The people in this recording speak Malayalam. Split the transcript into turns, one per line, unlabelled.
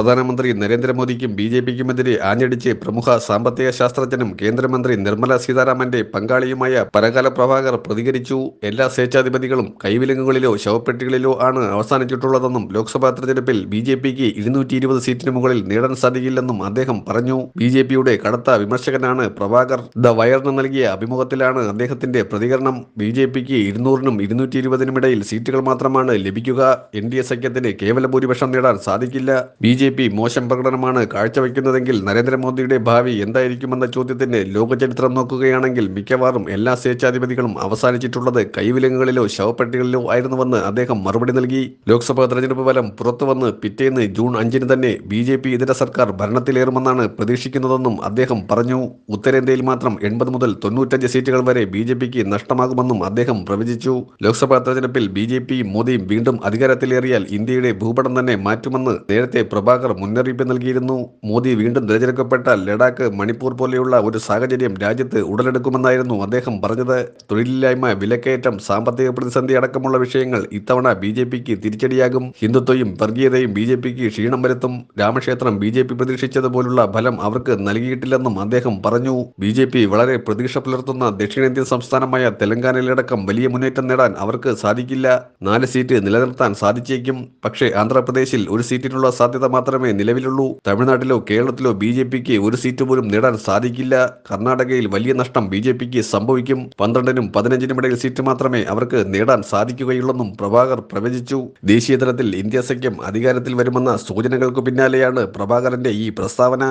പ്രധാനമന്ത്രി നരേന്ദ്രമോദിക്കും ബി ജെ പിക്കുമെതിരെ ആഞ്ഞടിച്ച് പ്രമുഖ സാമ്പത്തിക ശാസ്ത്രജ്ഞനും കേന്ദ്രമന്ത്രി നിർമ്മല സീതാരാമന്റെ പങ്കാളിയുമായ പരകാല പ്രഭാകർ പ്രതികരിച്ചു. എല്ലാ സ്വേച്ഛാധിപതികളും കൈവിലങ്ങുകളിലോ ശവപ്പെട്ടികളിലോ ആണ് അവസാനിച്ചിട്ടുള്ളതെന്നും ലോക്സഭാ തെരഞ്ഞെടുപ്പിൽ ബി ജെ പിക്ക് ഇരുന്നൂറ്റി ഇരുപത് സീറ്റിന് മുകളിൽ നേടാൻ സാധിക്കില്ലെന്നും അദ്ദേഹം പറഞ്ഞു. ബി ജെ പിയുടെ കടുത്ത വിമർശകനാണ് പ്രഭാകർ. ദ വയറിന് നൽകിയ അഭിമുഖത്തിലാണ് അദ്ദേഹത്തിന്റെ പ്രതികരണം. ബി ജെ പിക്ക് ഇരുന്നൂറിനും ഇരുന്നൂറ്റി ഇരുപതിനും ഇടയിൽ സീറ്റുകൾ മാത്രമാണ് ലഭിക്കുക. എൻ ഡി എ സഖ്യത്തിന് കേവല ഭൂരിപക്ഷം നേടാൻ സാധിക്കില്ല. ബി ജെ പി മോശം പ്രകടനമാണ് കാഴ്ചവെക്കുന്നതെങ്കിൽ നരേന്ദ്രമോദിയുടെ ഭാവി എന്തായിരിക്കുമെന്ന ചോദ്യത്തിന് ലോകചരിത്രം നോക്കുകയാണെങ്കിൽ മിക്കവാറും എല്ലാ സ്വേച്ഛാധിപതികളും അവസാനിച്ചിട്ടുള്ളത് കൈവിലങ്ങുകളിലോ ശവപ്പെട്ടികളിലോ ആയിരുന്നുവെന്ന് അദ്ദേഹം മറുപടി നൽകി. ലോക്സഭാ തെരഞ്ഞെടുപ്പ് ഫലം പുറത്തുവന്ന് പിറ്റേന്ന് ജൂൺ അഞ്ചിന് തന്നെ ബി ജെ പി ഇതര സർക്കാർ ഭരണത്തിലേറുമെന്നാണ് പ്രതീക്ഷിക്കുന്നതെന്നും അദ്ദേഹം പറഞ്ഞു. ഉത്തരേന്ത്യയിൽ മാത്രം എൺപത് മുതൽ തൊണ്ണൂറ്റഞ്ച് സീറ്റുകൾ വരെ ബി ജെ പിക്ക് നഷ്ടമാകുമെന്നും അദ്ദേഹം പ്രവചിച്ചു. ലോക്സഭാ തെരഞ്ഞെടുപ്പിൽ ബി ജെ പിയും മോദിയും വീണ്ടും അധികാരത്തിലേറിയാൽ ഇന്ത്യയുടെ ഭൂപടം തന്നെ മാറ്റുമെന്ന് നേരത്തെ പ്രഭാകർ മുന്നറിയിപ്പ് നൽകിയിരുന്നു. മോദി വീണ്ടും തിരഞ്ഞെടുക്കപ്പെട്ടാൽ ലഡാക്ക് മണിപ്പൂർ പോലെയുള്ള ഒരു സാഹചര്യം രാജ്യത്ത് ഉടലെടുക്കുമെന്നായിരുന്നു അദ്ദേഹം പറഞ്ഞത്. തൊഴിലില്ലായ്മ വിലക്കയറ്റം സാമ്പത്തിക പ്രതിസന്ധി അടക്കമുള്ള വിഷയങ്ങൾ ഇത്തവണ ബി ജെ പിക്ക് തിരിച്ചടിയാകും. ഹിന്ദുത്വയും വർഗീയതയും ബി ജെ പിക്ക് ക്ഷീണം വരുത്തും. രാമക്ഷേത്രം ബി ജെ പി പ്രതീക്ഷിച്ചതുപോലുള്ള ഫലം അവർക്ക് നൽകിയിട്ടില്ലെന്നും അദ്ദേഹം പറഞ്ഞു. ബി ജെ പി വളരെ പ്രതീക്ഷ പുലർത്തുന്ന ദക്ഷിണേന്ത്യൻ സംസ്ഥാനമായ തെലങ്കാനയിലടക്കം വലിയ മുന്നേറ്റം നേടാൻ അവർക്ക് സാധിക്കില്ല. നാല് സീറ്റ് നിലനിർത്താൻ സാധിച്ചേക്കും. പക്ഷേ ആന്ധ്രാപ്രദേശിൽ ഒരു സീറ്റിനുള്ള സാധ്യത മാത്രമേ നിലവിലുള്ളൂ. തമിഴ്നാട്ടിലോ കേരളത്തിലോ ബി ജെ പിക്ക് ഒരു സീറ്റ് പോലും നേടാൻ സാധിക്കില്ല. കർണാടകയിൽ വലിയ നഷ്ടം ബി ജെ പിക്ക് സംഭവിക്കും. പന്ത്രണ്ടിനും പതിനഞ്ചിനും ഇടയിൽ സീറ്റ് മാത്രമേ അവർക്ക് നേടാൻ സാധിക്കുകയുള്ളെന്നും പ്രഭാകർ പ്രവചിച്ചു. ദേശീയ തലത്തിൽ ഇന്ത്യ സഖ്യം അധികാരത്തിൽ വരുമെന്ന സൂചനകൾക്ക് പിന്നാലെയാണ് പ്രഭാകരന്റെ ഈ പ്രസ്താവന.